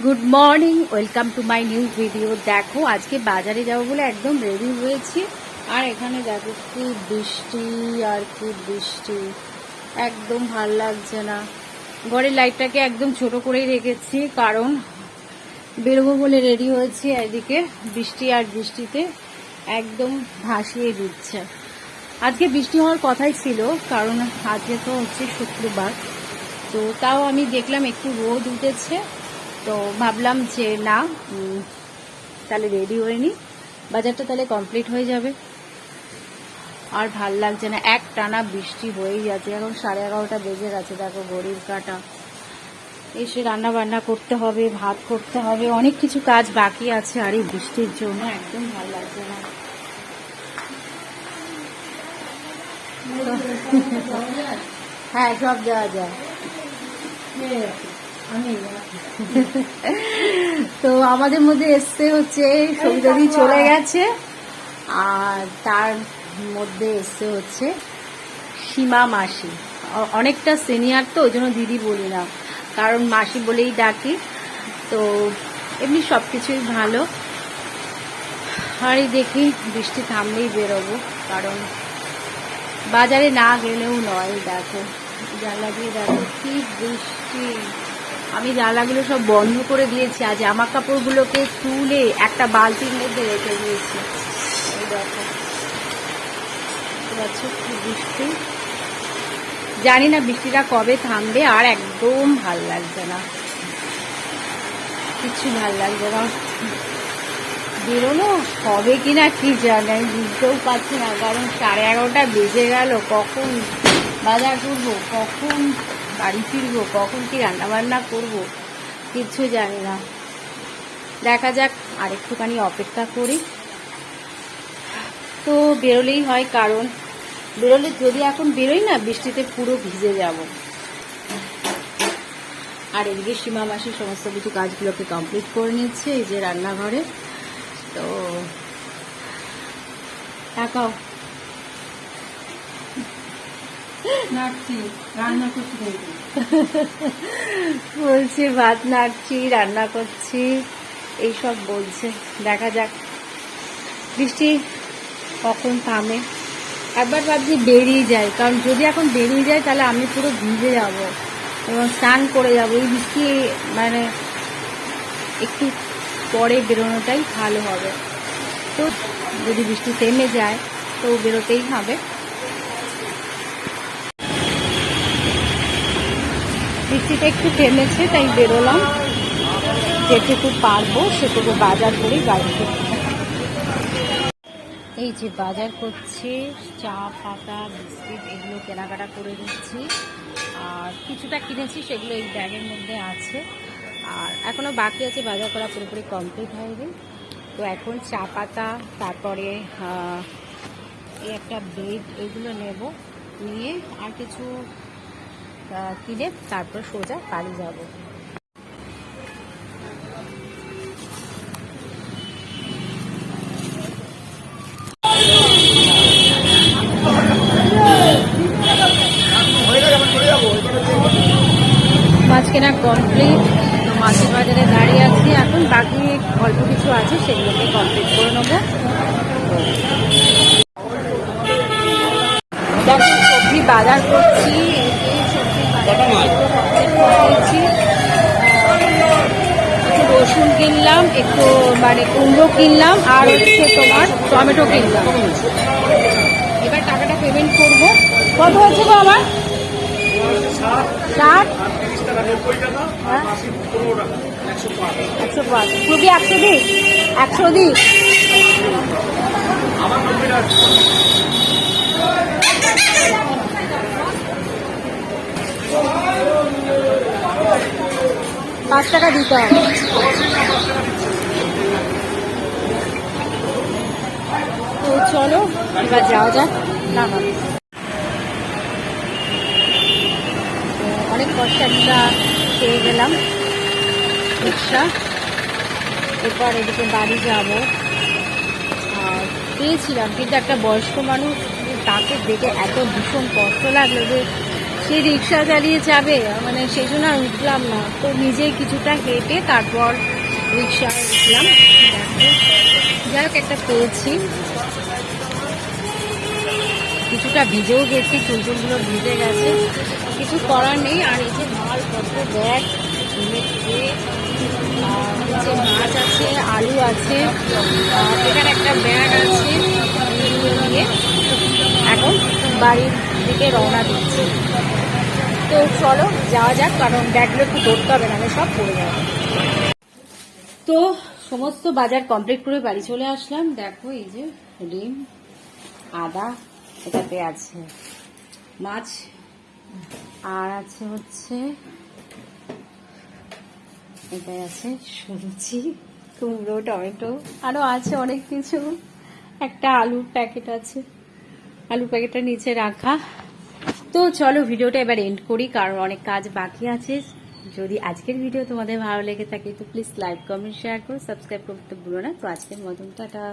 Good morning welcome to my new video দেখো, আজকে বাজারে যাব বলে একদম রেডি হয়েছি। আর এখানে দেখো কি বৃষ্টি, আর কি বৃষ্টি। একদম ভালো লাগছে না। ঘরের লাইটটাকে একদম ছোট করেই রেখেছি, কারণ বেরোবো বলে রেডি হয়েছি। এদিকে বৃষ্টি আর বৃষ্টিতে একদম ভাসিয়ে দিচ্ছে। আজকে বৃষ্টি হওয়ার কথাই ছিল, কারণ আজকে তো হচ্ছে শুক্রবার। তো তাও আমি দেখলাম একটু রোদ উঠেছে। তো ভাবলাম যে না তাহলে রেডি হয়ে নি। বাজারটা তাহলে কমপ্লিট হয়ে যাবে। আর ভালো লাগছে না এক টানা বৃষ্টি হয়েই যাচ্ছে। এখন সাড়ে এগারোটা বেজে গেছে দেখো ঘড়ির কাটা। এসে রান্না বান্না করতে হবে ভাত করতে হবে অনেক কিছু কাজ বাকি আছে আর এই বৃষ্টির জন্য একদম ভালো লাগছে না। হ্যাঁ সব যাওয়া যায়। তো আমাদের মধ্যে এসছে হচ্ছে সবিতাদি চলে গেছে। আর তার মধ্যে এসছে হচ্ছে সীমা মাসি। অনেকটা সিনিয়র তো, ওই জন্য দিদি বলি না। কারণ মাসি বলেই ডাকি। তো এমনি সব কিছুই ভালো। আর দেখি, বৃষ্টি থামলেই বেরোবো। কারণ বাজারে না গেলেও নয়, দেখো। জানলা দিয়ে দেখো, কি বৃষ্টি। আমি জানলাগুলো সব বন্ধ করে দিয়েছি। আর জামা কাপড়গুলোকে তুলে একটা বালতির মধ্যে রেখে দিয়েছি। বৃষ্টি? জানি না বৃষ্টিটা কবে থামবে, আর একদম ভালো লাগছে না। কিছু ভালো লাগছে না। বেরোনো হবে কিনা কি জানি, বুঝতেও পারছি না, কারণ সাড়ে এগারোটা বেজে গেল। কখন বাজার করব, কখন বাড়ি ফিরবো, কখন কি রান্না বান্না করব, কিচ্ছু জানি না। দেখা যাক আর একটুখানি অপেক্ষা করি। তো বেরোলেই হয় কারণ, বেরোলে যদি এখন বেরোই না, বৃষ্টিতে পুরো ভিজে যাব। আর এদিকে সীমা মাসি সমস্ত কিছু কাজগুলোকে কমপ্লিট করে নিচ্ছে, এই যে রান্নাঘরে। তো তাকাও নাড়ছি রান্না করছি কিন্তু বলছি, ভাত নাড়ছি, রান্না করছি, এইসব বলছে। দেখা যাক। বৃষ্টি কখন থামে? একবার ভাবছি বেরিয়ে যায় কারণ যদি এখন বেরিয়ে যায় তাহলে আমি পুরো ভিজে যাব এবং স্নান করে যাব। এই বৃষ্টি মানে একটু পরে বেরোনোটাই ভালো হবে। তো যদি বৃষ্টি থেমে যায়, তো বেরোতেই হবে। বৃষ্টিটা একটু থেমেছে, তাই বেরোলাম। যেটুকু পারব, সেটুকু বাজার বাড়ি ফিরবো। এই যে বাজার করছি, চা, পাতা, বিস্কিট, এগুলো কেনাকাটা করে দিচ্ছি আর কিছুটা কিনেছি, সেগুলো এই ব্যাগের মধ্যে আছে। আর এখনও বাকি আছে, বাজার করা পুরোপুরি কমপ্লিট হয়নি। তো এখন চা, পাতা, তারপরে এই একটা বেড এগুলো নেব। নিয়ে আর কিছু কিনে তারপর সোজা বাড়ি যাব। মাছ কেনা কমপ্লিট তো মাছের বাজারে দাঁড়িয়ে আছি। এখন বাকি অল্প কিছু আছে, সেগুলোকে কমপ্লিট করে নেব। সবজি বাজার করছি। রসুন কিনলাম একটু মানে কুমড়ো কিনলাম আর হচ্ছে তোমার টমেটো কিনলাম। এবার টাকাটা পেমেন্ট করব। কত হয়েছে গো আমার? ষাট। হ্যাঁ? একশো পাঁচ। খুবই একশো দিই একশো দিই পাঁচ টাকা দিতে হবে। তো চলো, এবার যাওয়া যাক। না না। তো অনেক কষ্ট একটা পেয়ে গেলাম রিক্সা। এরপর এদিকে বাড়ি যাব। আর পেয়েছিলাম, কিন্তু একটা বয়স্ক মানুষ তাকে দেখে এত ভীষণ কষ্ট লাগল যে সে রিক্সা চালিয়ে যাবে মানে সেই জন্য আর উঠলাম না। তো নিজেই কিছুটা হেঁটে তারপর রিক্সা উঠলাম। যাই হোক, একটা পেয়েছি। কিছুটা ভিজেও গেছি, চুলচুলগুলো ভিজে গেছে। কিছু করার নেই, আর এই যে মালপত্র ব্যাগ নিচে মাছ আছে, আলু আছে এখানে একটা ব্যাগ আছে এখন বাড়ির দিকে রওনা দিচ্ছি। তো চলো, যাওয়া যাক, কারণ ব্যাগগুলো একটু ধরতে হবে, নাহলে সব পড়ে যাবে। তো সমস্ত বাজার কমপ্লিট করে বাড়ি চলে আসলাম। দেখো এই যে ডিম, আদা, এটাতে আছে মাছ, আর আছে হচ্ছে, এটাই আছে সবজি, কুমড়ো, টমেটো আরও আছে অনেক কিছু। একটা আলুর প্যাকেট আছে। আলুর প্যাকেটটা নিচে রাখা। তো চলো ভিডিওটা এবার এন্ড করি, কারণ অনেক কাজ বাকি আছে। যদি আজকের ভিডিও তোমাদের ভালো লেগে থাকে, তো প্লিজ লাইক কমেন্ট শেয়ার করো সাবস্ক্রাইব করতে ভুলো না। তো আজকের মতন, টাটা।